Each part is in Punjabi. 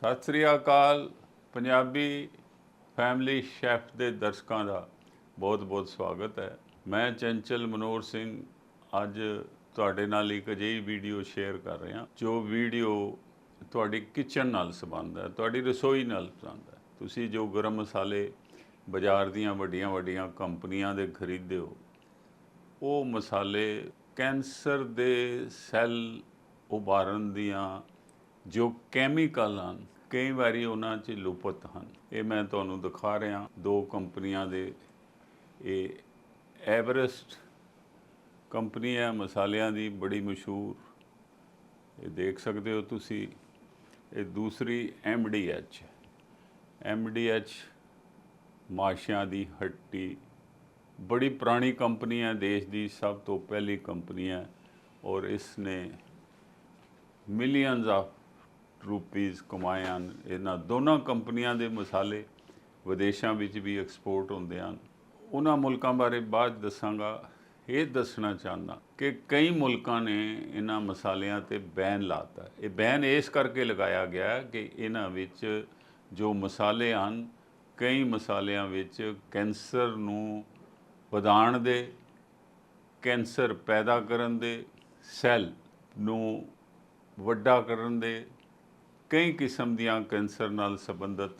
ਸਤਿ ਸ੍ਰੀ ਅਕਾਲ ਪੰਜਾਬੀ ਫੈਮਿਲੀ ਸ਼ੈਫ ਦੇ ਦਰਸ਼ਕਾਂ ਦਾ ਬਹੁਤ-ਬਹੁਤ ਸਵਾਗਤ ਹੈ। ਮੈਂ ਚੰਚਲ ਮਨੋਹਰ ਸਿੰਘ ਅੱਜ ਤੁਹਾਡੇ ਨਾਲ ਇੱਕ ਅਜਿਹੀ ਵੀਡੀਓ ਸ਼ੇਅਰ ਕਰ ਰਿਹਾ, ਜੋ ਵੀਡੀਓ ਤੁਹਾਡੀ ਕਿਚਨ ਨਾਲ ਸੰਬੰਧ ਹੈ, ਤੁਹਾਡੀ ਰਸੋਈ ਨਾਲ ਸੰਬੰਧ ਹੈ। ਤੁਸੀਂ ਜੋ ਗਰਮ ਮਸਾਲੇ ਬਾਜ਼ਾਰ ਦੀਆਂ ਵੱਡੀਆਂ-ਵੱਡੀਆਂ ਕੰਪਨੀਆਂ ਦੇ ਖਰੀਦਦੇ ਹੋ, ਉਹ ਮਸਾਲੇ ਕੈਂਸਰ ਦੇ ਸੈੱਲ ਉਭਾਰਨ ਦੀਆਂ ਜੋ ਕੈਮੀਕਲ ਹਨ, ਕਈ ਵਾਰੀ ਉਹਨਾਂ 'ਚ ਲੁਪਤ ਹਨ। ਇਹ ਮੈਂ ਤੁਹਾਨੂੰ ਦਿਖਾ ਰਿਹਾ, ਦੋ ਕੰਪਨੀਆਂ ਦੇ। ਇਹ ਐਵਰੈਸਟ ਕੰਪਨੀ ਹੈ, ਮਸਾਲਿਆਂ ਦੀ ਬੜੀ ਮਸ਼ਹੂਰ। ਇਹ ਦੇਖ ਸਕਦੇ ਹੋ ਤੁਸੀਂ। ਇਹ ਦੂਸਰੀ ਐਮਡੀਐਚ ਐਮਡੀਐਚ ਮਾਸ਼ਿਆਂ ਦੀ ਹੱਟੀ। ਬੜੀ ਪੁਰਾਣੀ ਕੰਪਨੀ ਹੈ, ਦੇਸ਼ ਦੀ ਸਭ ਤੋਂ ਪਹਿਲੀ ਕੰਪਨੀ ਹੈ। ਔਰ ਇਸ ਨੇ ਮਿਲੀਅਨਸ ਆਫ ਰੂਪੀਜ਼ ਕਮਾਏ ਹਨ ਇਹਨਾਂ ਦੋਨਾਂ ਕੰਪਨੀਆਂ ਦੇ ਮਸਾਲੇ ਵਿਦੇਸ਼ਾਂ ਵਿੱਚ ਵੀ ਐਕਸਪੋਰਟ ਹੁੰਦੇ ਹਨ। ਉਹਨਾਂ ਮੁਲਕਾਂ ਬਾਰੇ ਬਾਅਦ 'ਚ ਦੱਸਾਂਗਾ। ਇਹ ਦੱਸਣਾ ਚਾਹੁੰਦਾ ਕਿ ਕਈ ਮੁਲਕਾਂ ਨੇ ਇਹਨਾਂ ਮਸਾਲਿਆਂ ਤੇ ਬੈਨ ਲਾਤਾ। ਇਹ ਬੈਨ ਇਸ ਕਰਕੇ ਲਗਾਇਆ ਗਿਆ ਕਿ ਇਹਨਾਂ ਵਿੱਚ ਜੋ ਮਸਾਲੇ ਹਨ, ਕਈ ਮਸਾਲਿਆਂ ਵਿੱਚ ਕੈਂਸਰ ਨੂੰ ਵਧਾਉਣ ਦੇ, ਕੈਂਸਰ ਪੈਦਾ ਕਰਨ ਦੇ, ਸੈੱਲ ਨੂੰ ਵੱਡਾ ਕਰਨ ਦੇ ਕਈ ਕਿਸਮ ਦੀਆਂ ਕੈਂਸਰ ਨਾਲ ਸੰਬੰਧਿਤ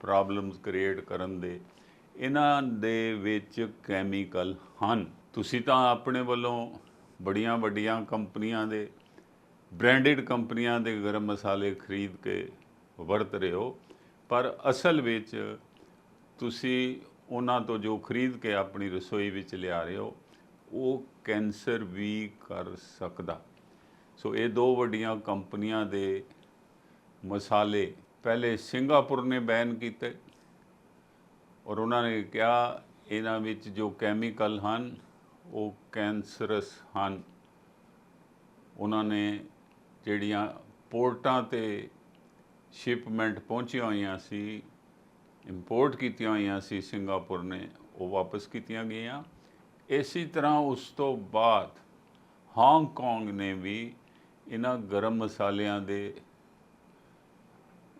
ਪ੍ਰੋਬਲਮਸ ਕ੍ਰੀਏਟ ਕਰਨ ਦੇ, ਇਹਨਾਂ ਦੇ ਵਿੱਚ ਕੈਮੀਕਲ ਹਨ। ਤੁਸੀਂ ਤਾਂ ਆਪਣੇ ਵੱਲੋਂ ਬੜੀਆਂ ਵੱਡੀਆਂ ਕੰਪਨੀਆਂ ਦੇ ਬ੍ਰਾਂਡਡ ਕੰਪਨੀਆਂ ਦੇ ਗਰਮ ਮਸਾਲੇ ਖਰੀਦ ਕੇ ਵਰਤ ਰਹੇ ਹੋ, ਪਰ ਅਸਲ ਵਿੱਚ ਤੁਸੀਂ ਉਹਨਾਂ ਤੋਂ ਜੋ ਖਰੀਦ ਕੇ ਆਪਣੀ ਰਸੋਈ ਵਿੱਚ ਲਿਆ ਰਹੇ ਹੋ, ਉਹ ਕੈਂਸਰ ਵੀ ਕਰ ਸਕਦਾ। ਸੋ ਇਹ ਦੋ ਵੱਡੀਆਂ ਕੰਪਨੀਆਂ ਦੇ ਮਸਾਲੇ ਪਹਿਲੇ ਸਿੰਗਾਪੁਰ ਨੇ ਬੈਨ ਕੀਤੇ ਔਰ ਉਹਨਾਂ ਨੇ ਕਿਹਾ ਇਹਨਾਂ ਵਿੱਚ ਜੋ ਕੈਮੀਕਲ ਹਨ, ਉਹ ਕੈਂਸਰਸ ਹਨ। ਉਹਨਾਂ ਨੇ ਜਿਹੜੀਆਂ ਪੋਰਟਾਂ ਤੇ ਸ਼ਿਪਮੈਂਟ ਪਹੁੰਚੀਆਂ ਹੋਈਆਂ ਸੀ, ਇੰਪੋਰਟ ਕੀਤੀਆਂ ਹੋਈਆਂ ਸੀ ਸਿੰਗਾਪੁਰ ਨੇ, ਉਹ ਵਾਪਸ ਕੀਤੀਆਂ ਗਈਆਂ। ਇਸੇ ਤਰ੍ਹਾਂ ਉਸ ਤੋਂ ਬਾਅਦ ਹਾਂਗਕਾਂਗ ਨੇ ਵੀ ਇਹਨਾਂ ਗਰਮ ਮਸਾਲਿਆਂ ਦੇ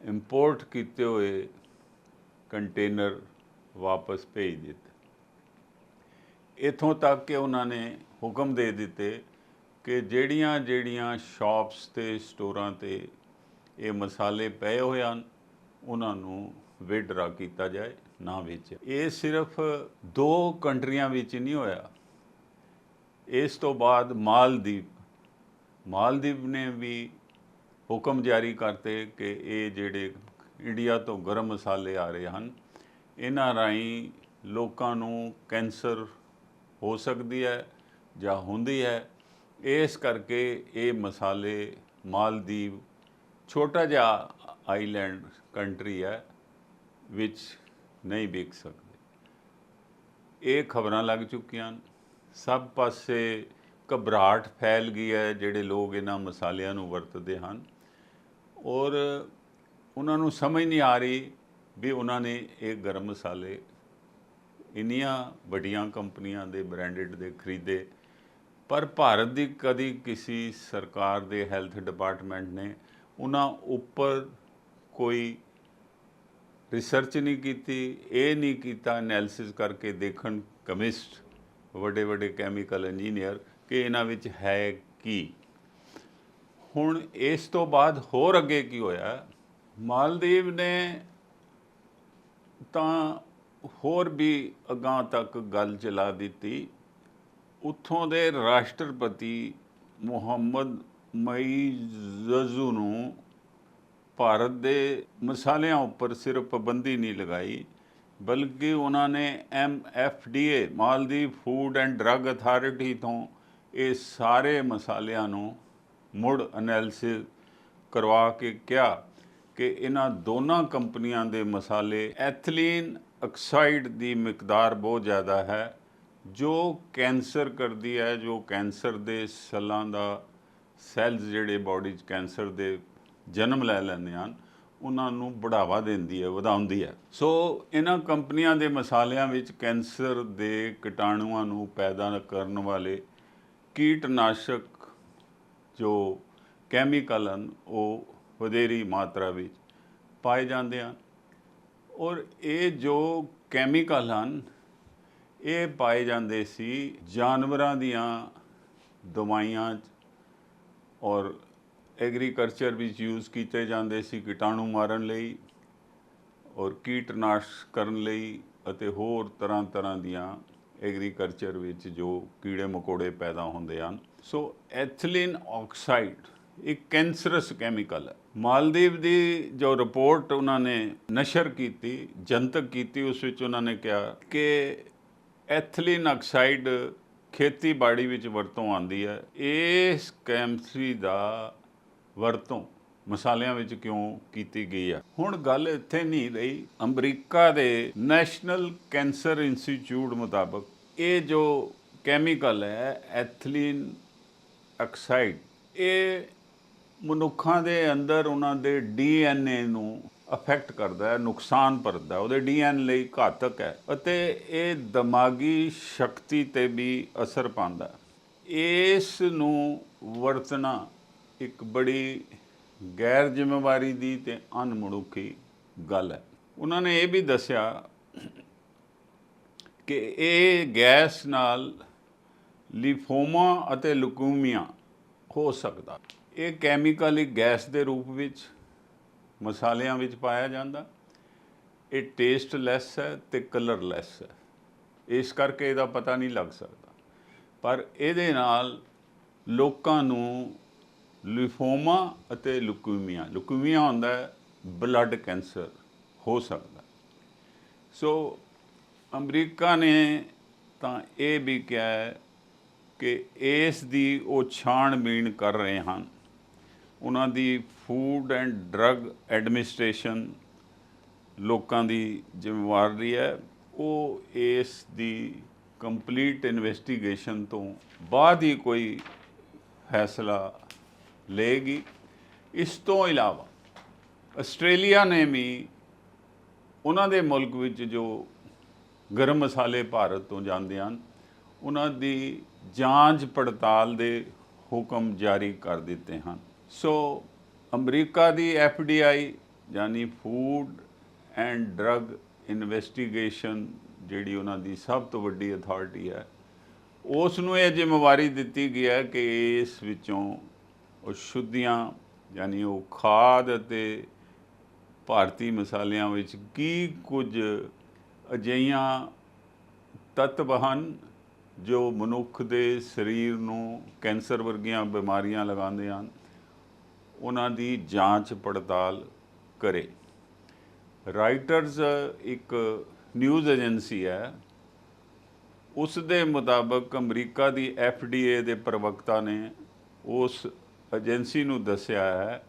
ਇੰਪੋਰਟ ਕੀਤੇ ਹੋਏ ਕੰਟੇਨਰ ਵਾਪਸ ਭੇਜ ਦਿੱਤੇ। ਇਥੋਂ ਤੱਕ ਕਿ ਉਹਨਾਂ ਨੇ ਹੁਕਮ ਦੇ ਦਿੱਤੇ ਕਿ ਜਿਹੜੀਆਂ ਜਿਹੜੀਆਂ ਸ਼ਾਪਸ ਤੇ ਸਟੋਰਾਂ ਤੇ ਇਹ ਮਸਾਲੇ ਪਏ ਹੋਏ ਹਨ, ਉਹਨਾਂ ਨੂੰ ਵਿਡਰਾ ਕੀਤਾ ਜਾਏ, ਨਾ ਵੇਚੇ ਇਹ ਸਿਰਫ ਦੋ ਕੰਟਰੀਆਂ ਵਿੱਚ ਨਹੀਂ ਹੋਇਆ। ਇਸ ਤੋਂ ਬਾਅਦ ਮਾਲਦੀਪ ਮਾਲਦੀਪ ਨੇ ਵੀ ਹੁਕਮ ਜਾਰੀ ਕਰਤੇ ਕਿ ਇਹ ਜਿਹੜੇ ਇੰਡੀਆ ਤੋਂ ਗਰਮ ਮਸਾਲੇ ਆ ਰਹੇ ਹਨ, ਇਹਨਾਂ ਰਾਹੀਂ ਲੋਕਾਂ ਨੂੰ ਕੈਂਸਰ ਹੋ ਸਕਦੀ ਹੈ ਜਾਂ ਹੁੰਦੀ ਹੈ। ਇਸ ਕਰਕੇ ਇਹ ਮਸਾਲੇ ਮਾਲਦੀਵ ਛੋਟਾ ਜਿਹਾ ਆਈਲੈਂਡ ਕੰਟਰੀ ਹੈ, ਵਿੱਚ ਨਹੀਂ ਵਿਕ ਸਕਦੇ। ਇਹ ਖਬਰਾਂ ਲੱਗ ਚੁੱਕੀਆਂ ਹਨ। ਸਭ ਪਾਸੇ ਘਬਰਾਹਟ ਫੈਲ ਗਈ ਹੈ, ਜਿਹੜੇ ਲੋਕ ਇਹਨਾਂ ਮਸਾਲਿਆਂ ਨੂੰ ਵਰਤਦੇ ਹਨ। ਔਰ ਉਹਨਾਂ ਨੂੰ ਸਮਝ ਨਹੀਂ ਆ ਰਹੀ ਵੀ ਉਹਨਾਂ ਨੇ ਇਹ ਗਰਮ ਮਸਾਲੇ ਇੰਨੀਆਂ ਵੱਡੀਆਂ ਕੰਪਨੀਆਂ ਦੇ ਬ੍ਰਾਂਡਡ ਦੇ ਖਰੀਦੇ। ਪਰ ਭਾਰਤ ਦੀ ਕਦੀ ਕਿਸੇ ਸਰਕਾਰ ਦੇ ਹੈਲਥ ਡਿਪਾਰਟਮੈਂਟ ਨੇ ਉਹਨਾਂ ਉੱਪਰ ਕੋਈ ਰਿਸਰਚ ਨਹੀਂ ਕੀਤੀ, ਇਹ ਨਹੀਂ ਕੀਤਾ, ਐਨਾਲਿਸਿਸ ਕਰਕੇ ਦੇਖਣ ਕੈਮਿਸਟ ਵੱਡੇ ਵੱਡੇ ਕੈਮੀਕਲ ਇੰਜੀਨੀਅਰ ਕਿ ਇਹਨਾਂ ਵਿੱਚ ਹੈ ਕੀ। ਹੁਣ ਇਸ ਤੋਂ ਬਾਅਦ ਹੋਰ ਅੱਗੇ ਕੀ ਹੋਇਆ? ਮਾਲਦੀਵ ਨੇ ਤਾਂ ਹੋਰ ਵੀ ਅਗਾਂਹ ਤੱਕ ਗੱਲ ਚਲਾ ਦਿੱਤੀ। ਉੱਥੋਂ ਦੇ ਰਾਸ਼ਟਰਪਤੀ ਮੁਹੰਮਦ ਮਈਜ਼ਜ਼ੂ ਨੂੰ ਭਾਰਤ ਦੇ ਮਸਾਲਿਆਂ ਉੱਪਰ ਸਿਰਫ ਪਾਬੰਦੀ ਨਹੀਂ ਲਗਾਈ, ਬਲਕਿ ਉਹਨਾਂ ਨੇ M F D A, Maldives food and drug authority ਤੋਂ ਇਹ ਸਾਰੇ ਮਸਾਲਿਆਂ ਨੂੰ ਮੁੜ ਐਨਾਲਿਸਿਸ ਕਰਵਾ ਕੇ ਕਿਹਾ ਕਿ ਇਹਨਾਂ ਦੋਨਾਂ ਕੰਪਨੀਆਂ ਦੇ ਮਸਾਲੇ ਐਥਲੀਨ ਆਕਸਾਈਡ ਦੀ ਮਿਕਦਾਰ ਬਹੁਤ ਜ਼ਿਆਦਾ ਹੈ, ਜੋ ਕੈਂਸਰ ਕਰਦੀ ਹੈ, ਜੋ ਕੈਂਸਰ ਦੇ ਸੈੱਲਾਂ ਦਾ ਸੈੱਲਸ ਜਿਹੜੇ ਬਾਡੀ 'ਚ ਕੈਂਸਰ ਦੇ ਜਨਮ ਲੈ ਲੈਂਦੇ ਹਨ, ਉਹਨਾਂ ਨੂੰ ਬੜਾਵਾ ਦਿੰਦੀ ਹੈ, ਵਧਾਉਂਦੀ ਹੈ। ਸੋ ਇਹਨਾਂ ਕੰਪਨੀਆਂ ਦੇ ਮਸਾਲਿਆਂ ਵਿੱਚ ਕੈਂਸਰ ਦੇ ਕੀਟਾਣੂਆਂ ਨੂੰ ਪੈਦਾ ਕਰਨ ਵਾਲੇ ਕੀਟਨਾਸ਼ਕ ਜੋ ਕੈਮੀਕਲ ਹਨ, ਉਹ ਵਧੇਰੀ ਮਾਤਰਾ ਵਿੱਚ ਪਾਏ ਜਾਂਦੇ ਹਨ। ਔਰ ਇਹ ਜੋ ਕੈਮੀਕਲ ਹਨ, ਇਹ ਪਾਏ ਜਾਂਦੇ ਸੀ ਜਾਨਵਰਾਂ ਦੀਆਂ ਦਵਾਈਆਂ 'ਚ। ਔਰ ਐਗਰੀਕਲਚਰ ਵਿੱਚ ਯੂਜ਼ ਕੀਤੇ ਜਾਂਦੇ ਸੀ ਕੀਟਾਣੂ ਮਾਰਨ ਲਈ ਔਰ ਕੀਟਨਾਸ਼ ਕਰਨ ਲਈ ਅਤੇ ਹੋਰ ਤਰ੍ਹਾਂ ਤਰ੍ਹਾਂ ਦੀਆਂ ਐਗਰੀਕਲਚਰ ਵਿੱਚ ਜੋ ਕੀੜੇ ਮકોੜੇ ਪੈਦਾ ਹੁੰਦੇ ਹਨ। ਸੋ ਐਥਲੀਨ ਆਕਸਾਈਡ ਇੱਕ ਕੈਂਸਰਸ ਕੈਮੀਕਲ ਹੈ। ਮਾਲਦੀਵ ਦੀ ਜੋ ਰਿਪੋਰਟ ਉਹਨਾਂ ਨੇ ਨਸ਼ਰ ਕੀਤੀ, ਜਨਤਕ ਕੀਤੀ, ਉਸ ਵਿੱਚ ਉਹਨਾਂ ਨੇ ਕਿਹਾ ਕਿ ਐਥਲੀਨ ਆਕਸਾਈਡ ਖੇਤੀਬਾੜੀ ਵਿੱਚ ਵਰਤੋਂ ਆਉਂਦੀ ਹੈ। ਇਸ ਕੈਮਸਰੀ ਦਾ ਵਰਤੋਂ ਮਸਾਲਿਆਂ ਵਿੱਚ ਕਿਉਂ ਕੀਤੀ ਗਈ ਹੈ ਹੁਣ ਗੱਲ ਇੱਥੇ ਨਹੀਂ ਰਹੀ। ਅਮਰੀਕਾ ਦੇ ਨੈਸ਼ਨਲ ਕੈਂਸਰ ਇੰਸਟੀਚਿਊਟ ਮੁਤਾਬਕ ਇਹ ਜੋ ਕੈਮੀਕਲ ਹੈ, ਐਥਲੀਨ ਆਕਸਾਈਡ, ਇਹ ਮਨੁੱਖਾਂ ਦੇ ਅੰਦਰ ਉਹਨਾਂ ਦੇ ਡੀਐਨਏ ਨੂੰ ਅਫੈਕਟ ਕਰਦਾ ਹੈ, ਨੁਕਸਾਨ ਪਰਦਾ ਉਹਦੇ ਡੀਐਨ ਲਈ ਘਾਤਕ ਹੈ ਅਤੇ ਇਹ ਦਿਮਾਗੀ ਸ਼ਕਤੀ ਤੇ ਵੀ ਅਸਰ ਪਾਉਂਦਾ ਇਸ ਨੂੰ ਵਰਤਣਾ ਇੱਕ ਬੜੀ ਗੈਰ ਜ਼ਿੰਮੇਵਾਰੀ ਦੀ ਤੇ ਅਨਮਨੁੱਖੀ ਗੱਲ ਹੈ। ਉਹਨਾਂ ਨੇ ਇਹ ਵੀ ਦੱਸਿਆ ਕਿ ਇਹ ਗੈਸ ਨਾਲ ਲਿਫੋਮਾ ਅਤੇ ਲੁਕੂਮੀਆ ਹੋ ਸਕਦਾ। ਇਹ ਕੈਮੀਕਲ ਇੱਕ ਗੈਸ ਦੇ ਰੂਪ ਵਿੱਚ, ਮਸਾਲਿਆਂ ਵਿੱਚ ਪਾਇਆ ਜਾਂਦਾ। ਇਹ ਟੇਸਟਲੈਸ ਹੈ ਤੇ ਕਲਰਲੈਸ ਹੈ। ਇਸ ਕਰਕੇ ਇਹਦਾ ਪਤਾ ਨਹੀਂ ਲੱਗ ਸਕਦਾ। ਪਰ ਇਹਦੇ ਨਾਲ ਲੋਕਾਂ ਨੂੰ ਲਿਫੋਮਾ ਅਤੇ ਲੁਕੂਮੀਆ ਲੁਕੂਮੀਆ ਹੁੰਦਾ ਹੈ ਬਲੱਡ ਕੈਂਸਰ ਹੋ ਸਕਦਾ ਸੋ ਅਮਰੀਕਾ ਨੇ ਤਾਂ ਇਹ ਵੀ ਕਿਹਾ ਹੈ ਕਿ ਇਸ ਦੀ ਉਹ ਛਾਣਬੀਣ ਕਰ ਰਹੇ ਹਨ। ਉਹਨਾਂ ਦੀ ਫੂਡ ਐਂਡ ਡਰੱਗ ਐਡਮਿਨਿਸਟ੍ਰੇਸ਼ਨ ਲੋਕਾਂ ਦੀ ਜ਼ਿੰਮੇਵਾਰੀ ਹੈ। ਉਹ ਇਸ ਦੀ ਕੰਪਲੀਟ ਇਨਵੈਸਟੀਗੇਸ਼ਨ ਤੋਂ ਬਾਅਦ ਹੀ ਕੋਈ ਫੈਸਲਾ ਲਏਗੀ। ਇਸ ਤੋਂ ਇਲਾਵਾ ਆਸਟ੍ਰੇਲੀਆ ਨੇ ਵੀ ਉਹਨਾਂ ਦੇ ਮੁਲਕ ਵਿੱਚ ਜੋ ਗਰਮ ਮਸਾਲੇ ਭਾਰਤ ਤੋਂ ਜਾਂਦੇ ਹਨ, ਉਹਨਾਂ ਦੀ ਜਾਂਚ ਪੜਤਾਲ ਦੇ ਹੁਕਮ ਜਾਰੀ ਕਰ ਦਿੱਤੇ ਹਨ। ਸੋ ਅਮਰੀਕਾ ਦੀ ਐਫਡੀਆਈ ਯਾਨੀ ਫੂਡ ਐਂਡ ਡਰੱਗ ਇਨਵੈਸਟੀਗੇਸ਼ਨ, ਜਿਹੜੀ ਉਹਨਾਂ ਦੀ ਸਭ ਤੋਂ ਵੱਡੀ ਅਥਾਰਟੀ ਹੈ, ਉਸ ਨੂੰ ਇਹ ਜ਼ਿੰਮੇਵਾਰੀ ਦਿੱਤੀ ਗਈ ਹੈ ਕਿ ਇਸ ਵਿੱਚੋਂ ਉਹ ਸ਼ੁੱਧੀਆਂ, ਯਾਨੀ ਉਹ ਖਾਦ ਅਤੇ ਭਾਰਤੀ ਮਸਾਲਿਆਂ ਵਿੱਚ ਕੀ ਕੁਝ ਅਜਿਹੀਆਂ ਤੱਤਵ ਹਨ ਜੋ ਮਨੁੱਖ ਦੇ ਸਰੀਰ ਨੂੰ ਕੈਂਸਰ ਵਰਗੀਆਂ ਬਿਮਾਰੀਆਂ ਲਗਾਉਂਦੇ ਹਨ? ਉਹਨਾਂ ਦੀ ਜਾਂਚ ਪੜਤਾਲ ਕਰੇ। ਰਾਈਟਰਸ ਇੱਕ ਨਿਊਜ਼ ਏਜੰਸੀ ਹੈ। ਉਸ ਦੇ ਮੁਤਾਬਕ ਅਮਰੀਕਾ ਦੀ ਏ ਦੇ ਪ੍ਰਵਕਤਾ ਨੇ ਉਸ ਏਜੰਸੀ ਨੂੰ ਦੱਸਿਆ ਹੈ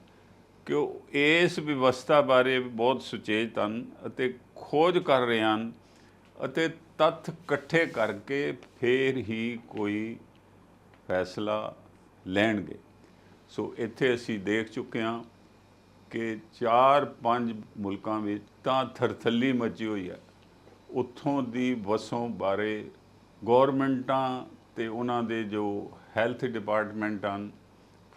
ਕਿ ਉਹ ਇਸ ਵਿਵਸਥਾ ਬਾਰੇ ਬਹੁਤ ਸੁਚੇਤ ਹਨ ਅਤੇ ਖੋਜ ਕਰ ਰਹੇ ਹਨ ਅਤੇ ਤੱਥ ਇਕੱਠੇ ਕਰਕੇ ਫੇਰ ਹੀ ਕੋਈ ਫੈਸਲਾ ਲੈਣਗੇ। ਸੋ ਇੱਥੇ ਅਸੀਂ ਦੇਖ ਚੁੱਕੇ ਹਾਂ ਕਿ 4-5 ਮੁਲਕਾਂ ਵਿੱਚ ਤਾਂ ਥਰਥੱਲੀ ਮਚੀ ਹੋਈ ਹੈ। ਉੱਥੋਂ ਦੀ ਵਸੋਂ ਬਾਰੇ ਗਵਰਨਮੈਂਟਾਂ ਤੇ ਉਹਨਾਂ ਦੇ ਜੋ ਹੈਲਥ ਡਿਪਾਰਟਮੈਂਟ ਹਨ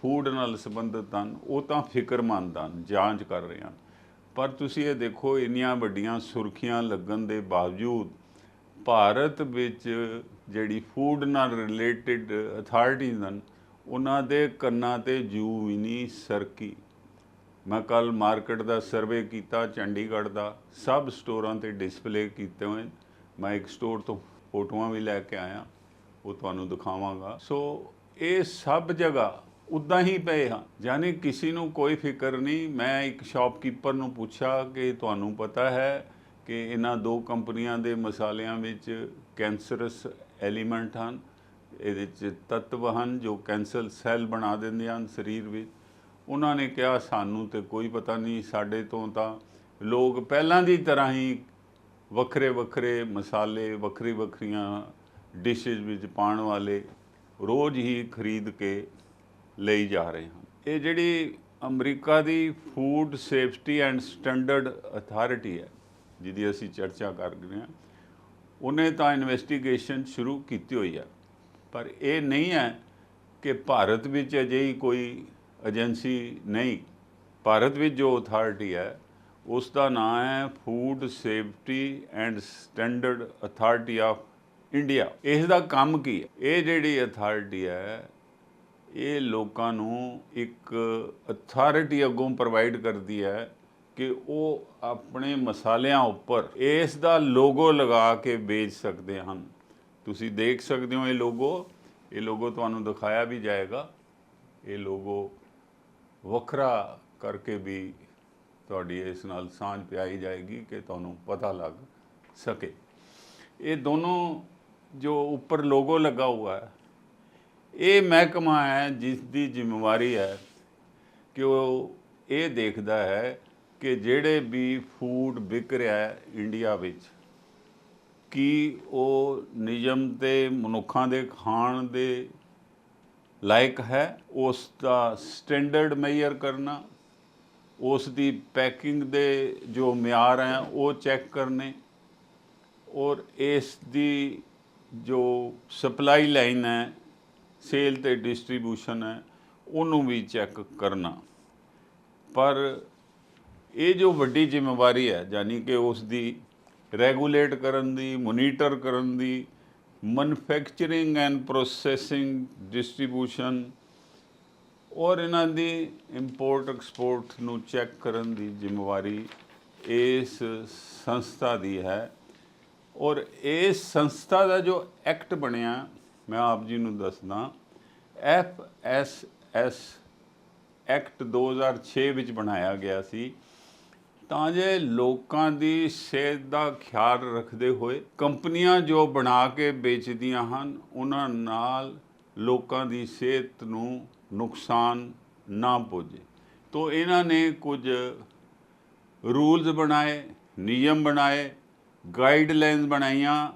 ਫੂਡ ਨਾਲ ਸੰਬੰਧਿਤ ਹਨ, ਉਹ ਤਾਂ ਫਿਕਰਮੰਦ ਹਨ, ਜਾਂਚ ਕਰ ਰਹੇ ਹਨ। ਪਰ ਤੁਸੀਂ ਇਹ ਦੇਖੋ, ਇੰਨੀਆਂ ਵੱਡੀਆਂ ਸੁਰਖੀਆਂ ਲੱਗਣ ਦੇ ਬਾਵਜੂਦ ਭਾਰਤ ਵਿੱਚ ਜਿਹੜੀ ਫੂਡ ਨਾਲ ਰਿਲੇਟਡ ਅਥਾਰਟੀਜ਼ ਹਨ, ਉਹਨਾਂ ਦੇ ਕੰਨਾਂ ਤੇ ਜੂ ਵੀ ਨਹੀਂ ਸਰਕੀ। ਮੈਂ ਕੱਲ ਮਾਰਕੀਟ ਦਾ ਸਰਵੇ ਕੀਤਾ, ਚੰਡੀਗੜ੍ਹ ਦਾ, ਸਭ ਸਟੋਰਾਂ ਤੇ ਡਿਸਪਲੇ ਕੀਤੇ ਹੋਏ। ਮੈਂ ਇੱਕ ਸਟੋਰ ਤੋਂ ਫੋਟੋਆਂ ਵੀ ਲੈ ਕੇ ਆਇਆ, ਉਹ ਤੁਹਾਨੂੰ ਦਿਖਾਵਾਂਗਾ। ਸੋ ਇਹ ਸਭ ਜਗ੍ਹਾ ਉਦਾਂ ਹੀ ਪਏ ਹਾਂ। ਯਾਨੀ ਕਿਸੇ ਨੂੰ ਕੋਈ ਫਿਕਰ ਨਹੀਂ। ਮੈਂ ਇੱਕ ਸ਼ਾਪਕੀਪਰ ਨੂੰ ਪੁੱਛਿਆ ਕਿ ਤੁਹਾਨੂੰ ਪਤਾ ਹੈ ਕਿ ਇਹਨਾਂ ਦੋ ਕੰਪਨੀਆਂ ਦੇ ਮਸਾਲਿਆਂ ਵਿੱਚ ਕੈਂਸਰਸ ਐਲੀਮੈਂਟ ਹਨ। ਇਹਦੇ ਚ ਤੱਤਵ ਹਨ ਜੋ ਕੈਂਸਰ ਸੈੱਲ ਬਣਾ ਦਿੰਦੇ ਹਨ ਸਰੀਰ ਵਿੱਚ। ਉਹਨਾਂ ਨੇ ਕਿਹਾ, ਸਾਨੂੰ ਤੇ ਕੋਈ ਪਤਾ ਨਹੀਂ, ਸਾਡੇ ਤੋਂ ਤਾਂ ਲੋਕ ਪਹਿਲਾਂ ਦੀ ਤਰ੍ਹਾਂ ਹੀ ਵੱਖਰੇ ਵੱਖਰੇ ਮਸਾਲੇ, ਵੱਖਰੀ ਵੱਖਰੀਆਂ ਡਿਸ਼ੇਸ ਵਿੱਚ ਪਾਉਣ ਵਾਲੇ ਰੋਜ਼ ਹੀ ਖਰੀਦ ਕੇ ਲਈ ਜਾ ਰਹੇ ਹਨ। ਇਹ ਜਿਹੜੀ America the food safety and standard authority ਹੈ, ਜਿਹਦੀ ਅਸੀਂ ਚਰਚਾ ਕਰ ਰਹੇ ਹਾਂ, ਉਹਨੇ ਤਾਂ ਇਨਵੈਸਟੀਗੇਸ਼ਨ ਸ਼ੁਰੂ ਕੀਤੀ ਹੋਈ ਹੈ। ਪਰ ਇਹ ਨਹੀਂ ਹੈ ਕਿ ਭਾਰਤ ਵਿੱਚ ਅਜਿਹੀ ਕੋਈ ਏਜੰਸੀ ਨਹੀਂ। ਭਾਰਤ ਵਿੱਚ ਜੋ ਅਥਾਰਟੀ ਹੈ, ਉਸ ਦਾ ਨਾਮ ਹੈ food safety and standard authority of India ਇਸ ਦਾ ਕੰਮ ਕੀ ਹੈ? ਇਹ ਜਿਹੜੀ ਅਥਾਰਟੀ ਹੈ ਇਹ ਲੋਕਾਂ ਨੂੰ ਇੱਕ ਅਥਾਰਟੀ ਅੱਗੋਂ ਪ੍ਰੋਵਾਈਡ ਕਰਦੀ ਹੈ ਕਿ ਉਹ ਆਪਣੇ ਮਸਾਲਿਆਂ ਉੱਪਰ ਇਸ ਦਾ ਲੋਗੋ ਲਗਾ ਕੇ ਵੇਚ ਸਕਦੇ ਹਨ। ਤੁਸੀਂ ਦੇਖ ਸਕਦੇ ਹੋ ਇਹ ਲੋਗੋ ਇਹ ਲੋਗੋ ਤੁਹਾਨੂੰ ਦਿਖਾਇਆ ਵੀ ਜਾਏਗਾ। ਇਹ ਲੋਗੋ ਵੱਖਰਾ ਕਰਕੇ ਵੀ ਤੁਹਾਡੀ ਇਸ ਨਾਲ ਸਾਂਝ ਪਿਆਈ ਜਾਏਗੀ ਕਿ ਤੁਹਾਨੂੰ ਪਤਾ ਲੱਗ ਸਕੇ। ਇਹ ਦੋਨੋਂ ਜੋ ਉੱਪਰ ਲੋਗੋ ਲੱਗਾ ਹੁआ ਹੈ ਇਹ ਮਹਿਕਮਾ ਹੈ ਜਿਸ ਦੀ ਜ਼ਿੰਮੇਵਾਰੀ ਹੈ ਕਿ ਉਹ ਇਹ ਦੇਖਦਾ ਹੈ ਕਿ ਜਿਹੜੇ ਵੀ ਫੂਡ ਵਿਕ ਰਿਹਾ ਹੈ ਇੰਡੀਆ ਵਿੱਚ, ਕੀ ਉਹ ਨਿਯਮ ਤੇ ਮਨੁੱਖਾਂ ਦੇ ਖਾਣ ਦੇ ਲਾਇਕ ਹੈ? ਉਸ ਦਾ ਸਟੈਂਡਰਡ ਮੇਜਰ ਕਰਨਾ, ਉਸ ਦੀ ਪੈਕਿੰਗ ਦੇ ਜੋ ਮਿਆਰ ਹੈ ਉਹ ਚੈੱਕ ਕਰਨੇ, ਔਰ ਇਸ ਦੀ ਜੋ ਸਪਲਾਈ ਲਾਈਨ ਹੈ ਸੇਲ ਤੇ ਡਿਸਟ੍ਰੀਬਿਊਸ਼ਨ ਹੈ, ਉਹਨੂੰ ਵੀ ਚੈੱਕ ਕਰਨਾ। ਪਰ ਇਹ ਜੋ ਵੱਡੀ ਜ਼ਿੰਮੇਵਾਰੀ ਹੈ, ਯਾਨੀ ਕਿ ਉਸ ਦੀ ਰੈਗੂਲੇਟ ਕਰਨ ਦੀ, ਮੋਨੀਟਰ ਕਰਨ ਦੀ, ਮੈਨੂਫੈਕਚਰਿੰਗ ਐਂਡ ਪ੍ਰੋਸੈਸਿੰਗ ਡਿਸਟ੍ਰੀਬਿਊਸ਼ਨ, ਔਰ ਇਹਨਾਂ ਦੀ ਇੰਪੋਰਟ ਐਕਸਪੋਰਟ ਨੂੰ ਚੈੱਕ ਕਰਨ ਦੀ ਜ਼ਿੰਮੇਵਾਰੀ ਇਸ ਸੰਸਥਾ ਦੀ ਹੈ। ਔਰ ਇਸ ਸੰਸਥਾ ਦਾ ਜੋ ਐਕਟ ਬਣਿਆ ਮੈਂ ਆਪ ਜੀ ਨੂੰ ਦੱਸਦਾ ਐਫ ਐਸ ਐਸ ਐਕਟ 2006 ਵਿੱਚ ਬਣਾਇਆ ਗਿਆ ਸੀ। ਤਾਂ ਜੇ ਲੋਕਾਂ ਦੀ ਸਿਹਤ ਦਾ ਖਿਆਲ ਰੱਖਦੇ ਹੋਏ ਕੰਪਨੀਆਂ ਜੋ ਬਣਾ ਕੇ ਵੇਚਦੀਆਂ ਹਨ, ਉਹਨਾਂ ਨਾਲ ਲੋਕਾਂ ਦੀ ਸਿਹਤ ਨੂੰ ਨੁਕਸਾਨ ਨਾ ਪਹੁੰਚੇ। ਤੋਂ ਇਹਨਾਂ ਨੇ ਕੁਝ ਰੂਲਸ ਬਣਾਏ, ਨਿਯਮ ਬਣਾਏ, ਗਾਈਡਲਾਈਨਸ ਬਣਾਈਆਂ,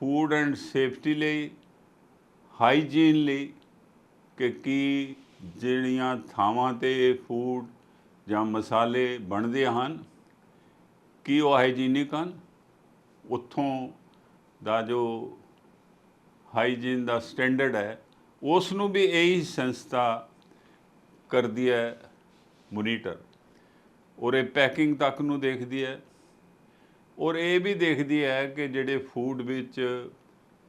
ਫੂਡ ਐਂਡ ਸੇਫਟੀ ਲਈ ਹਾਈਜੀਨ ਲਈ ਕਿ ਕੀ ਜਿਹੜੀਆਂ ਥਾਵਾਂ ਤੇ ਇਹ ਫੂਡ ਜਾਂ ਮਸਾਲੇ ਬਣਦੇ ਹਨ, ਕੀ ਉਹ ਹਾਈਜੀਨਿਕ ਹਨ? ਉੱਥੋਂ ਦਾ ਜੋ ਹਾਈਜੀਨ ਦਾ ਸਟੈਂਡਰਡ ਹੈ, ਉਸ ਨੂੰ ਵੀ ਇਹੀ ਸੰਸਥਾ ਕਰਦੀ ਹੈ ਮੋਨੀਟਰ। ਔਰ ਇਹ ਪੈਕਿੰਗ ਤੱਕ ਨੂੰ ਦੇਖਦੀ ਹੈ। ਔਰ ਇਹ ਵੀ ਦੇਖਦੀ ਹੈ ਕਿ ਜਿਹੜੇ ਫੂਡ ਵਿੱਚ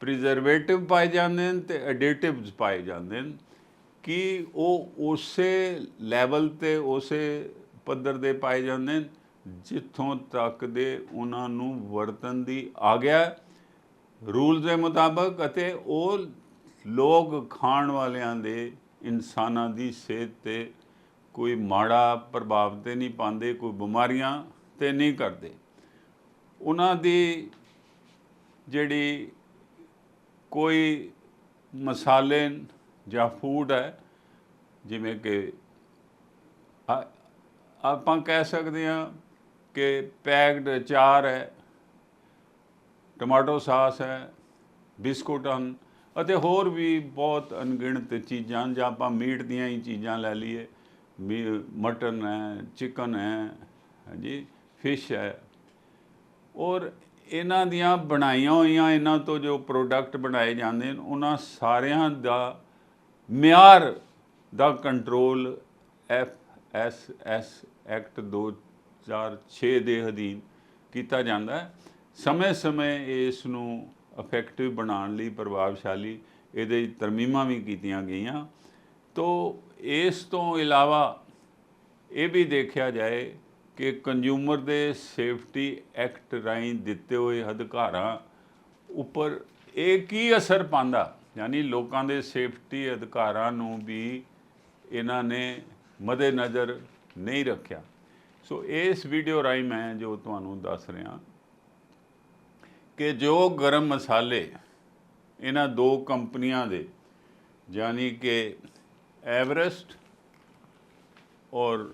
ਪ੍ਰੀਜ਼ਰਵੇਟਿਵ ਪਾਏ ਜਾਂਦੇ ਨੇ ਤੇ ਐਡੀਟਿਵਸ ਪਾਏ ਜਾਂਦੇ ਨੇ ਕਿ ਉਹ ਉਸੇ ਲੈਵਲ ਤੇ, ਉਸੇ ਪੱਧਰ ਦੇ ਪਾਏ ਜਾਂਦੇ ਨੇ ਜਿੱਥੋਂ ਤੱਕ ਦੇ ਉਹਨਾਂ ਨੂੰ ਵਰਤਨ ਦੀ ਆਗਿਆ ਰੂਲ ਦੇ ਮੁਤਾਬਕ ਅਤੇ ਉਹ ਲੋਕ ਖਾਣ ਵਾਲਿਆਂ ਦੇ ਇਨਸਾਨਾਂ ਦੀ ਸਿਹਤ ਤੇ ਕੋਈ ਮਾੜਾ ਪ੍ਰਭਾਵ ਤੇ ਨਹੀਂ ਪਾਉਂਦੇ, ਕੋਈ ਬਿਮਾਰੀਆਂ ਤੇ ਨਹੀਂ ਕਰਦੇ। ਉਹਨਾਂ ਦੀ ਜਿਹੜੀ ਕੋਈ ਮਸਾਲੇ ਜਾਂ ਫੂਡ ਹੈ, ਜਿਵੇਂ ਕਿ ਆਪਾਂ ਕਹਿ ਸਕਦੇ ਹਾਂ ਕਿ ਪੈਕਡ ਅਚਾਰ ਹੈ, ਟਮਾਟੋ ਸਾਸ ਹੈ, ਬਿਸਕੁਟ ਹਨ, ਅਤੇ ਹੋਰ ਵੀ ਬਹੁਤ ਅਣਗਿਣਤ ਚੀਜ਼ਾਂ ਹਨ। ਜਾਂ ਆਪਾਂ ਮੀਟ ਦੀਆਂ ਹੀ ਚੀਜ਼ਾਂ ਲੈ ਲਈਏ ਮੀ- ਮਟਨ ਹੈ, ਚਿਕਨ ਹੈ, ਹਾਂਜੀ ਫਿਸ਼ ਹੈ ਔਰ ਇਹਨਾਂ ਦੀਆਂ ਬਣਾਈਆਂ ਹੋਈਆਂ, ਇਹਨਾਂ ਤੋਂ ਜੋ ਪ੍ਰੋਡਕਟ ਬਣਾਏ ਜਾਂਦੇ ਨੇ, ਉਹਨਾਂ ਸਾਰਿਆਂ ਦਾ ਮਿਆਰ ਦਾ control F S S act 2006 ਦੇ ਅਧੀਨ ਕੀਤਾ ਜਾਂਦਾ ਹੈ। ਸਮੇਂ-ਸਮੇਂ ਇਸ ਨੂੰ ਇਫੈਕਟਿਵ ਬਣਾਉਣ ਲਈ ਪ੍ਰਭਾਵਸ਼ਾਲੀ ਇਹਦੇ ਤਰਮੀਮਾਂ ਵੀ ਕੀਤੀਆਂ ਗਈਆਂ। ਤੋ ਇਸ ਤੋਂ ਇਲਾਵਾ ਇਹ ਵੀ ਦੇਖਿਆ ਜਾਏ ਕਿ ਕੰਜ਼ਿਊਮਰ ਦੇ ਸੇਫਟੀ ਐਕਟ ਰਾਹੀਂ ਦਿੱਤੇ ਹੋਏ ਅਧਿਕਾਰਾਂ ਉੱਪਰ ਇਹ ਕੀ ਅਸਰ ਪਾਉਂਦਾ? ਯਾਨੀ ਲੋਕਾਂ ਦੇ ਸੇਫਟੀ ਅਧਿਕਾਰਾਂ ਨੂੰ ਵੀ ਇਹਨਾਂ ਨੇ ਮੱਦੇ ਨਜ਼ਰ ਨਹੀਂ ਰੱਖਿਆ। ਸੋ ਇਸ ਵੀਡੀਓ ਰਾਹੀਂ ਮੈਂ ਜੋ ਤੁਹਾਨੂੰ ਦੱਸ ਰਿਹਾ ਕਿ ਜੋ ਗਰਮ ਮਸਾਲੇ ਇਹਨਾਂ ਦੋ ਕੰਪਨੀਆਂ ਦੇ, ਯਾਨੀ ਕਿ ਐਵਰੈਸਟ ਔਰ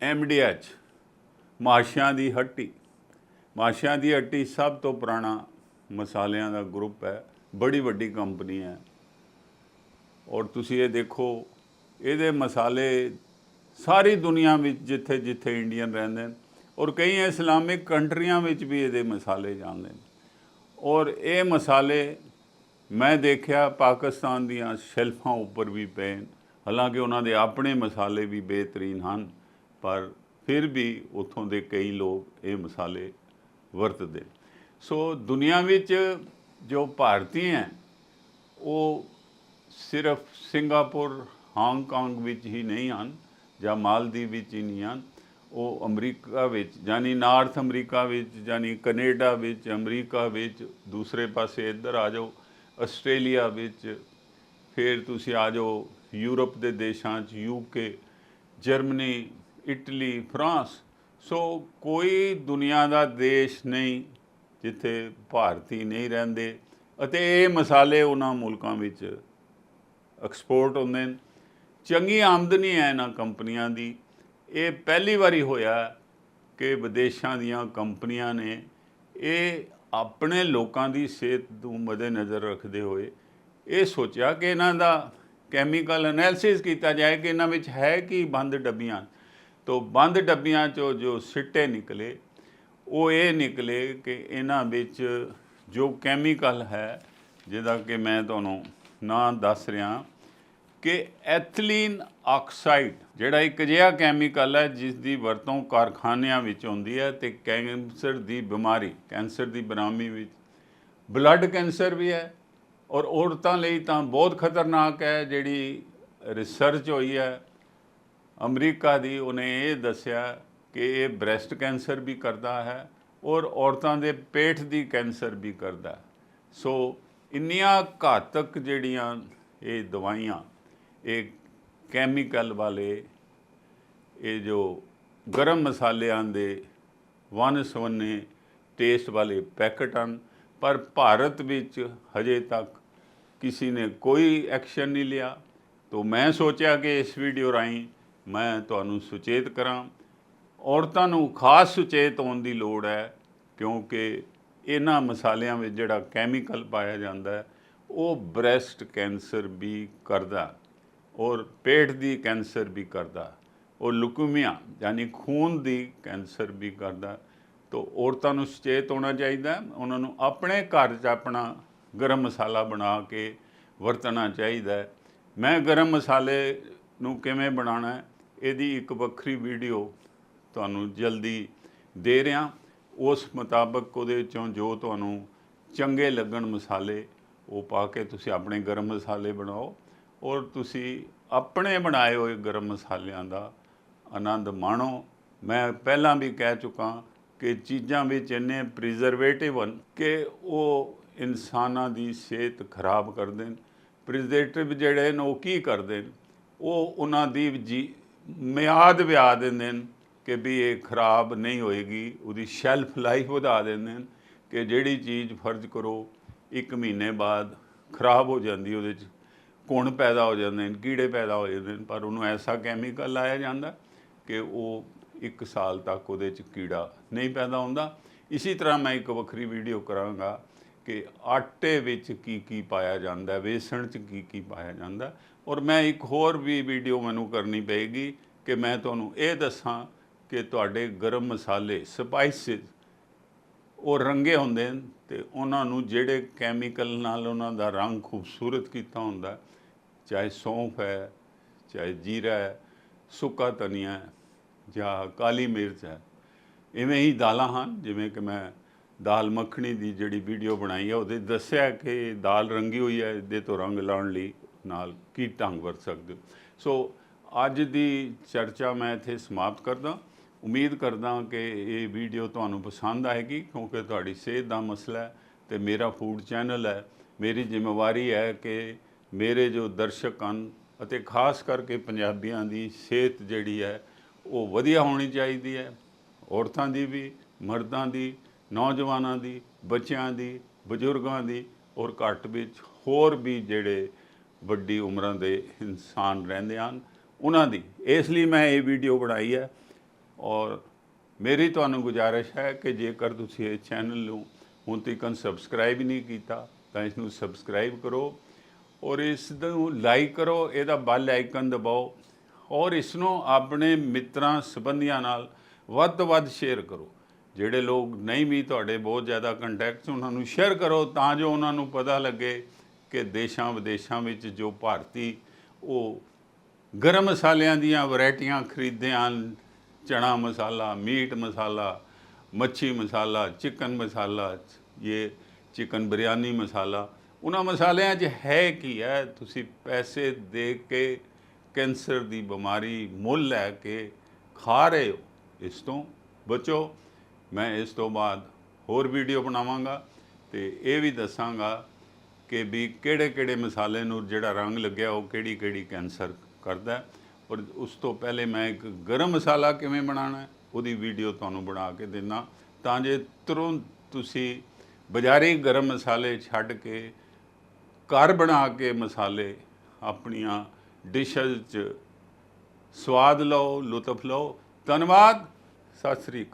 ਐਮਡੀਐਚ ਮਾਸ਼ਿਆਂ ਦੀ ਹੱਟੀ। ਮਾਸ਼ਿਆਂ ਦੀ ਹੱਟੀ ਸਭ ਤੋਂ ਪੁਰਾਣਾ ਮਸਾਲਿਆਂ ਦਾ ਗਰੁੱਪ ਹੈ। ਬੜੀ ਵੱਡੀ ਕੰਪਨੀ ਹੈ। ਔਰ ਤੁਸੀਂ ਇਹ ਦੇਖੋ, ਇਹਦੇ ਮਸਾਲੇ ਸਾਰੀ ਦੁਨੀਆ ਵਿੱਚ ਜਿੱਥੇ ਜਿੱਥੇ ਇੰਡੀਅਨ ਰਹਿੰਦੇ ਨੇ ਔਰ ਕਈ ਇਸਲਾਮਿਕ ਕੰਟਰੀਆਂ ਵਿੱਚ ਵੀ ਇਹਦੇ ਮਸਾਲੇ ਜਾਂਦੇ ਨੇ। ਔਰ ਇਹ ਮਸਾਲੇ ਮੈਂ ਦੇਖਿਆ ਪਾਕਿਸਤਾਨ ਦੀਆਂ ਸ਼ੈਲਫਾਂ ਉੱਪਰ ਵੀ ਪਏ ਹਾਲਾਂਕਿ ਉਹਨਾਂ ਦੇ ਆਪਣੇ ਮਸਾਲੇ ਵੀ ਬਿਹਤਰੀਨ ਹਨ, ਪਰ ਫਿਰ ਵੀ ਉੱਥੋਂ ਦੇ ਕਈ ਲੋਕ ਇਹ ਮਸਾਲੇ ਵਰਤਦੇ ਸੋ ਦੁਨੀਆ ਵਿੱਚ ਜੋ ਭਾਰਤੀ ਹੈ, ਉਹ ਸਿਰਫ ਸਿੰਗਾਪੁਰ, ਹਾਂਗਕਾਂਗ ਵਿੱਚ ਹੀ ਨਹੀਂ ਹਨ ਜਾਂ ਮਾਲਦੀਵ ਵਿੱਚ ਹੀ ਨਹੀਂ ਹਨ। ਉਹ ਅਮਰੀਕਾ ਵਿੱਚ ਯਾਨੀ ਨਾਰਥ ਅਮਰੀਕਾ ਵਿੱਚ ਯਾਨੀ ਕੈਨੇਡਾ ਵਿੱਚ, ਅਮਰੀਕਾ ਵਿੱਚ, ਦੂਸਰੇ ਪਾਸੇ ਇੱਧਰ ਆ ਜਾਓ, ਆਸਟ੍ਰੇਲੀਆ ਵਿੱਚ, ਫਿਰ ਤੁਸੀਂ ਆ ਜਾਓ ਯੂਰਪ ਦੇ ਦੇਸ਼ਾਂ 'ਚ UK Germany Italy, France, so ਕੋਈ ਦੁਨੀਆ ਦਾ ਦੇਸ਼ ਨਹੀਂ ਜਿੱਥੇ ਭਾਰਤੀ ਨਹੀਂ ਰਹਿੰਦੇ ਅਤੇ ਇਹ ਮਸਾਲੇ ਉਹਨਾਂ ਮੁਲਕਾਂ ਵਿੱਚ ਐਕਸਪੋਰਟ ਹੁੰਦੇ ਨੇ। ਚੰਗੀ ਆਮਦਨੀ ਹੈ ਇਹਨਾਂ ਕੰਪਨੀਆਂ ਦੀ। ਇਹ ਪਹਿਲੀ ਵਾਰੀ ਹੋਇਆ ਕਿ ਵਿਦੇਸ਼ਾਂ ਦੀਆਂ ਕੰਪਨੀਆਂ ਨੇ ਇਹ ਆਪਣੇ ਲੋਕਾਂ ਦੀ ਸਿਹਤ ਨੂੰ ਮੱਦੇਨਜ਼ਰ ਰੱਖਦੇ ਹੋਏ ਇਹ ਸੋਚਿਆ ਕਿ ਇਹਨਾਂ ਦਾ ਕੈਮੀਕਲ ਐਨਾਲਿਸਿਸ ਕੀਤਾ ਜਾਏ ਕਿ ਇਹਨਾਂ ਵਿੱਚ ਹੈ ਕੀ ਬੰਦ ਡੱਬੀਆਂ। ਤੋਂ ਬੰਦ ਡੱਬੀਆਂ ਚੋਂ ਜੋ ਸਿੱਟੇ ਨਿਕਲੇ, ਉਹ ਇਹ ਨਿਕਲੇ ਕਿ ਇਹਨਾਂ ਵਿੱਚ ਜੋ ਕੈਮੀਕਲ ਹੈ, ਜਿਹਦਾ ਕਿ ਮੈਂ ਤੁਹਾਨੂੰ ਨਾਂ ਦੱਸ ਰਿਹਾ, ਕਿ ਐਥਲੀਨ ਆਕਸਾਈਡ ਜਿਹੜਾ ਇੱਕ ਅਜਿਹਾ ਕੈਮੀਕਲ ਹੈ ਜਿਸ ਦੀ ਵਰਤੋਂ ਕਾਰਖਾਨਿਆਂ ਵਿੱਚ ਹੁੰਦੀ ਹੈ ਤੇ ਕੈਂਸਰ ਦੀ ਬਿਮਾਰੀ, ਕੈਂਸਰ ਦੀ ਬਰਾਮੀ ਵਿੱਚ। ਬਲੱਡ ਕੈਂਸਰ ਵੀ ਹੈ ਔਰ ਔਰਤਾਂ ਲਈ ਤਾਂ ਬਹੁਤ ਖਤਰਨਾਕ ਹੈ, ਜਿਹੜੀ ਰਿਸਰਚ ਹੋਈ ਹੈ ਅਮਰੀਕਾ ਦੀ ਉਹਨੇ ਇਹ ਦੱਸਿਆ ਕਿ ਇਹ ਬ੍ਰੈਸਟ ਕੈਂਸਰ ਵੀ ਕਰਦਾ ਹੈ ਔਰ ਔਰਤਾਂ ਦੇ ਪੇਟ ਦੀ ਕੈਂਸਰ ਵੀ ਕਰਦਾ ਸੋ ਇੰਨੀਆਂ ਘਾਤਕ ਜਿਹੜੀਆਂ ਇਹ ਦਵਾਈਆਂ, ਇਹ ਕੈਮੀਕਲ ਵਾਲੇ, ਇਹ ਜੋ ਗਰਮ ਮਸਾਲਿਆਂ ਦੇ ਵਨ ਸਵੰਨੇ ਟੇਸਟ ਵਾਲੇ ਪੈਕਟ ਹਨ, ਪਰ ਭਾਰਤ ਵਿੱਚ ਹਜੇ ਤੱਕ ਕਿਸੇ ਨੇ ਕੋਈ ਐਕਸ਼ਨ ਨਹੀਂ ਲਿਆ। ਤੋਂ ਮੈਂ ਸੋਚਿਆ ਕਿ ਇਸ ਵੀਡੀਓ ਰਾਹੀਂ ਮੈਂ ਤੁਹਾਨੂੰ ਸੁਚੇਤ ਕਰਾਂ। ਔਰਤਾਂ ਨੂੰ ਖਾਸ ਸੁਚੇਤ ਹੋਣ ਦੀ ਲੋੜ ਹੈ, ਕਿਉਂਕਿ ਇਹਨਾਂ ਮਸਾਲਿਆਂ ਵਿੱਚ ਜਿਹੜਾ ਕੈਮੀਕਲ ਪਾਇਆ ਜਾਂਦਾ ਹੈ, ਉਹ ਬ੍ਰੈਸਟ ਕੈਂਸਰ ਵੀ ਕਰਦਾ ਔਰ ਪੇਟ ਦੀ ਕੈਂਸਰ ਵੀ ਕਰਦਾ। ਉਹ ਲੁਕੀਮੀਆ ਯਾਨੀ ਖੂਨ ਦੀ ਕੈਂਸਰ ਵੀ ਕਰਦਾ। ਤੋ ਔਰਤਾਂ ਨੂੰ ਸੁਚੇਤ ਹੋਣਾ ਚਾਹੀਦਾ ਉਹਨਾਂ ਨੂੰ ਆਪਣੇ ਘਰ 'ਚ ਆਪਣਾ ਗਰਮ ਮਸਾਲਾ ਬਣਾ ਕੇ ਵਰਤਣਾ ਚਾਹੀਦਾ ਮੈਂ ਗਰਮ ਮਸਾਲੇ ਨੂੰ ਕਿਵੇਂ ਬਣਾਉਣਾ ਹੈ? ਇਹਦੀ ਇੱਕ ਵੱਖਰੀ ਵੀਡੀਓ ਤੁਹਾਨੂੰ ਜਲਦੀ ਦੇ ਰਿਹਾ। ਉਸ ਮੁਤਾਬਕ ਉਹਦੇ ਵਿੱਚੋਂ ਜੋ ਤੁਹਾਨੂੰ ਚੰਗੇ ਲੱਗਣ ਮਸਾਲੇ, ਉਹ ਪਾ ਕੇ ਤੁਸੀਂ ਆਪਣੇ ਗਰਮ ਮਸਾਲੇ ਬਣਾਓ ਔਰ ਤੁਸੀਂ ਆਪਣੇ ਬਣਾਏ ਹੋਏ ਗਰਮ ਮਸਾਲਿਆਂ ਦਾ ਆਨੰਦ ਮਾਣੋ। ਮੈਂ ਪਹਿਲਾਂ ਵੀ ਕਹਿ ਚੁੱਕਾ ਕਿ ਚੀਜ਼ਾਂ ਵਿੱਚ ਇੰਨੇ ਪ੍ਰੀਜ਼ਰਵੇਟਿਵ ਹਨ ਕਿ ਉਹ ਇਨਸਾਨਾਂ ਦੀ ਸਿਹਤ ਖਰਾਬ ਕਰਦੇ ਨੇ ਪ੍ਰੀਜ਼ਰਵੇਟਿਵ ਜਿਹੜੇ ਨੇ ਉਹ ਕੀ ਕਰਦੇ ਨੇ ਉਹ ਉਹਨਾਂ ਦੀ ਜੀ ਮਿਆਦ ਵਿਆ ਦਿੰਦੇ ਨੇ ਕਿ ਵੀ ਇਹ ਖਰਾਬ ਨਹੀਂ ਹੋਏਗੀ, ਉਹਦੀ ਸ਼ੈਲਫ ਲਾਈਫ ਵਧਾ ਦਿੰਦੇ ਨੇ ਕਿ ਜਿਹੜੀ ਚੀਜ਼ ਫਰਜ਼ ਕਰੋ, ਇੱਕ ਮਹੀਨੇ ਬਾਅਦ ਖਰਾਬ ਹੋ ਜਾਂਦੀ, ਉਹਦੇ 'ਚ ਕੁਣ ਪੈਦਾ ਹੋ ਜਾਂਦੇ ਨੇ ਕੀੜੇ ਪੈਦਾ ਹੋ ਜਾਂਦੇ ਨੇ ਪਰ ਉਹਨੂੰ ਐਸਾ ਕੈਮੀਕਲ ਲਾਇਆ ਜਾਂਦਾ ਕਿ ਉਹ ਇੱਕ ਸਾਲ ਤੱਕ ਉਹਦੇ 'ਚ ਕੀੜਾ ਨਹੀਂ ਪੈਦਾ ਹੁੰਦਾ। ਇਸੇ ਤਰ੍ਹਾਂ ਮੈਂ ਇੱਕ ਵੱਖਰੀ ਵੀਡੀਓ ਕਰਾਂਗਾ ਕਿ ਆਟੇ ਵਿੱਚ ਕੀ ਕੀ ਪਾਇਆ ਜਾਂਦਾ ਹੈ ਵੇਸਣ 'ਚ ਕੀ ਕੀ ਪਾਇਆ ਜਾਂਦਾ। ਔਰ ਮੈਂ ਇੱਕ ਹੋਰ ਵੀ ਵੀਡੀਓ ਮੈਨੂੰ ਕਰਨੀ ਪਏਗੀ ਕਿ ਮੈਂ ਤੁਹਾਨੂੰ ਇਹ ਦੱਸਾਂ ਕਿ ਤੁਹਾਡੇ ਗਰਮ ਮਸਾਲੇ, ਸਪਾਈਸਿਸ, ਉਹ ਰੰਗੇ ਹੁੰਦੇ ਨੇ ਤੇ ਉਹਨਾਂ ਨੂੰ ਜਿਹੜੇ ਕੈਮੀਕਲ ਨਾਲ ਉਹਨਾਂ ਦਾ ਰੰਗ ਖੂਬਸੂਰਤ ਕੀਤਾ ਹੁੰਦਾ, ਚਾਹੇ ਸੌਂਫ ਹੈ, ਚਾਹੇ ਜੀਰਾ ਹੈ, ਸੁੱਕਾ ਧਨੀਆ ਜਾਂ ਕਾਲੀ ਮਿਰਚ ਹੈ। ਇਵੇਂ ਹੀ ਦਾਲਾਂ ਹਨ, ਜਿਵੇਂ ਕਿ ਮੈਂ ਦਾਲ ਮੱਖਣੀ ਦੀ ਜਿਹੜੀ ਵੀਡੀਓ ਬਣਾਈ ਹੈ ਉਹਦੇ ਦੱਸਿਆ ਕਿ ਦਾਲ ਰੰਗੀ ਹੋਈ ਹੈ ਇਹਦੇ ਤੋਂ ਰੰਗ ਲਾਉਣ ਲਈ ਨਾਲ ਕੀ ਢੰਗ ਵਰਤ ਸਕਦੇ ਹੋ। ਸੋ ਅੱਜ ਦੀ ਚਰਚਾ ਮੈਂ ਇੱਥੇ ਸਮਾਪਤ ਕਰਦਾ। ਉਮੀਦ ਕਰਦਾ ਕਿ ਇਹ ਵੀਡੀਓ ਤੁਹਾਨੂੰ ਪਸੰਦ ਆਏਗੀ, ਕਿਉਂਕਿ ਤੁਹਾਡੀ ਸਿਹਤ ਦਾ ਮਸਲਾ ਹੈ ਤੇ ਮੇਰਾ ਫੂਡ ਚੈਨਲ ਹੈ। ਮੇਰੀ ਜ਼ਿੰਮੇਵਾਰੀ ਹੈ ਕਿ ਮੇਰੇ ਜੋ ਦਰਸ਼ਕ ਹਨ ਅਤੇ ਖਾਸ ਕਰਕੇ ਪੰਜਾਬੀਆਂ ਦੀ ਸਿਹਤ ਜਿਹੜੀ ਹੈ, ਉਹ ਵਧੀਆ ਹੋਣੀ ਚਾਹੀਦੀ ਹੈ। ਔਰਤਾਂ ਦੀ ਵੀ, ਮਰਦਾਂ ਦੀ ਨੌਜਵਾਨਾਂ ਦੀ, ਬੱਚਿਆਂ ਦੀ, ਬਜ਼ੁਰਗਾਂ ਦੀ ਔਰ ਘੱਟ ਵਿੱਚ ਹੋਰ ਵੀ ਜਿਹੜੇ ਵੱਡੀ ਉਮਰਾਂ ਦੇ ਇਨਸਾਨ ਰਹਿੰਦੇ ਹਨ, ਉਹਨਾਂ ਦੀ। ਇਸ ਲਈ ਮੈਂ ਇਹ ਵੀਡੀਓ ਬਣਾਈ ਹੈ ਔਰ ਮੇਰੀ ਤੁਹਾਨੂੰ ਗੁਜ਼ਾਰਿਸ਼ ਹੈ ਕਿ ਜੇਕਰ ਤੁਸੀਂ ਇਹ ਚੈਨਲ ਨੂੰ ਹੁਣ ਤੱਕ ਸਬਸਕ੍ਰਾਈਬ ਨਹੀਂ ਕੀਤਾ, ਤਾਂ ਇਸ ਨੂੰ ਸਬਸਕ੍ਰਾਈਬ ਕਰੋ ਔਰ ਇਸ ਨੂੰ ਲਾਈਕ ਕਰੋ, ਇਹਦਾ ਬੈਲ ਆਈਕਨ ਦਬਾਓ ਔਰ ਇਸ ਨੂੰ ਆਪਣੇ ਮਿੱਤਰਾਂ, ਸੰਬੰਧੀਆਂ ਨਾਲ ਵੱਧ ਤੋਂ ਵੱਧ ਸ਼ੇਅਰ ਕਰੋ। ਜਿਹੜੇ ਲੋਕ ਨਹੀਂ ਵੀ ਤੁਹਾਡੇ ਬਹੁਤ ਜ਼ਿਆਦਾ ਕੰਟੈਕਟਸ ਉਹਨਾਂ ਨੂੰ ਸ਼ੇਅਰ ਕਰੋ ਤਾਂ ਜੋ ਉਹਨਾਂ ਨੂੰ ਪਤਾ ਲੱਗੇ ਕਿ ਦੇਸ਼ਾਂ ਵਿਦੇਸ਼ਾਂ ਵਿੱਚ ਜੋ ਭਾਰਤੀ ਉਹ ਗਰਮ ਮਸਾਲਿਆਂ ਦੀਆਂ ਵੈਰਾਈਟੀਆਂ ਖਰੀਦਦੇ ਹਨ, ਚਣਾ ਮਸਾਲਾ, ਮੀਟ ਮਸਾਲਾ, ਮੱਛੀ ਮਸਾਲਾ, ਚਿਕਨ ਮਸਾਲਾ ਇਹ ਚਿਕਨ ਬਿਰਿਆਨੀ ਮਸਾਲਾ, ਉਹਨਾਂ ਮਸਾਲਿਆਂ 'ਚ ਹੈ ਕੀ ਹੈ? ਤੁਸੀਂ ਪੈਸੇ ਦੇ ਕੇ ਕੈਂਸਰ ਦੀ ਬਿਮਾਰੀ ਮੁੱਲ ਲੈ ਕੇ ਖਾ ਰਹੇ ਹੋ, ਇਸ ਤੋਂ ਬਚੋ। ਮੈਂ ਇਸ ਤੋਂ ਬਾਅਦ ਹੋਰ ਵੀਡੀਓ ਬਣਾਵਾਂਗਾ ਤੇ ਇਹ ਵੀ ਦੱਸਾਂਗਾ ਕਿ ਵੀ ਕਿਹੜੇ ਕਿਹੜੇ ਮਸਾਲੇ ਨੂੰ ਜਿਹੜਾ ਰੰਗ ਲੱਗਿਆ ਉਹ ਕਿਹੜੀ ਕਿਹੜੀ ਕੈਂਸਰ ਕਰਦਾ ਔਰ ਉਸ ਤੋਂ ਪਹਿਲੇ ਮੈਂ ਇੱਕ ਗਰਮ ਮਸਾਲਾ ਕਿਵੇਂ ਬਣਾਉਣਾ ਉਹਦੀ ਵੀਡੀਓ ਤੁਹਾਨੂੰ ਬਣਾ ਕੇ ਦੇਣਾ ਤਾਂ ਜੇ ਤੁਰੰਤ ਤੁਸੀਂ ਬਾਜ਼ਾਰੀ ਗਰਮ ਮਸਾਲੇ ਛੱਡ ਕੇ ਘਰ ਬਣਾ ਕੇ ਮਸਾਲੇ ਆਪਣੀਆਂ ਡਿਸ਼ਜ਼ 'ਚ ਸਵਾਦ ਲਓ, ਲੁਤਫ ਲਓ। ਧੰਨਵਾਦ, ਸਤਿ ਸ੍ਰੀ ਅਕਾਲ।